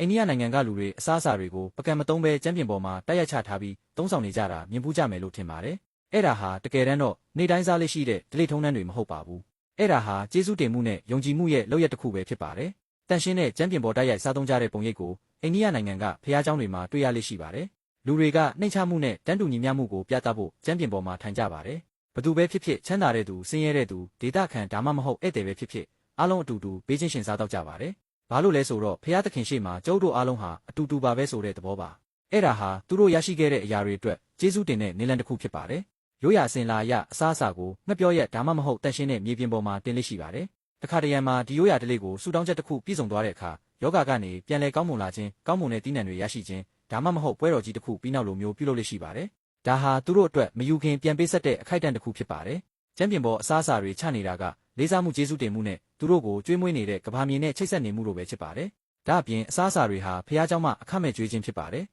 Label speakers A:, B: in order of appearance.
A: အိန္ဒိယနိုင်ငံကလူတွေအစားအစာတွေကိုပကံမသုံးဘဲကျမ်းပြင်ပေါ်မှာတိုက်ရိုက်ချထားပြီးသုံးဆောင်နေကြတာမြင်ပူးကြမယ်လို့ထင်ပါတယ်။အဲ့ဒါဟာတကယ်တမ်းတော့နေတိုင်းစားလေးရှိတဲ့ဒလိထုံးနှန်းတွေမဟုတ်ပါဘူး။အဲ့ဒါဟာကျေးဇူးတင်မှုနဲ့ယုံကြည်မှုရဲ့လောက်ရတစ်ခုပဲဖြစ်ပါတယ်။တန်ရှင်းတဲ့ကျမ်းပြင်ပေါ်တိုက်ရိုက်စားသုံးကြတဲ့ပုံရိပ်ကိုအိန္ဒိယနိုင်ငံကဖျားเจ้าတွေမှာတွေ့ရလိမ့်ရှိပါတယ်။လူတွေကနှိမ့်ချမှုနဲ့တန်းတူညီမျှမှုကိုပြသဖို့ကျမ်းပြင်ပေါ်မှာထိုင်ကြပါတယ်။ဘသူပဲဖြစ်ဖြစ်ချမ်းသာတဲ့သူဆင်းရဲတဲ့သူဒေသခံဒါမှမဟုတ်ဧည့်သည်ပဲဖြစ်ဖြစ်အားလုံးအတူတူဘေးချင်းရှင်စားတော့ကြပါတယ်။ ဘာလို့လဲဆိုတော့ဖျားသခင်ရှေ့မှာကျုပ်တို့အားလုံးဟာအတူတူပါပဲဆိုတဲ့သဘောပါ။အဲ့ဒါဟာသူတို့ရရှိခဲ့တဲ့အရာတွေအတွက်ကျေးဇူးတင်တဲ့နေလန်တစ်ခုဖြစ်ပါတယ်။ရိုးရာစင်လာအရအစားအစာကိုငှက်ပြောရက်ဒါမှမဟုတ်တန်ရှင်းတဲ့မြေပြင်ပေါ်မှာတင်လိရှိပါတယ်။တခါတရံမှာဒီရိုးရာတလေးကိုဆူတောင်းချက်တစ်ခုပြည့်စုံသွားတဲ့အခါယောဂကနေပြန်လဲကောင်းမွန်လာခြင်းကောင်းမွန်တဲ့တည်နှံတွေရရှိခြင်းဒါမှမဟုတ်ပွဲတော်ကြီးတစ်ခုပြီးနောက်လိုမျိုးပြုလုပ်လိရှိပါတယ်။ဒါဟာသူတို့အတွက်မယူခင်ပြန်ပေးဆက်တဲ့အခိုက်အတန့်တစ်ခုဖြစ်ပါတယ်။ကျမ်းပြင်ပေါ်အစားအစာတွေချနေတာက လေးစားမှုကျေးဇူးတင်မှုနဲ့သူတို့ကိုကြွေးမွေးနေတဲ့ကဘာမြေနဲ့ချိတ်ဆက်နေမှုလိုပဲဖြစ်ပါတယ်။ဒါအပြင်အစားအစာတွေဟာဖះเจ้าမှအခမဲ့ကြွေးခြင်းဖြစ်ပါတယ်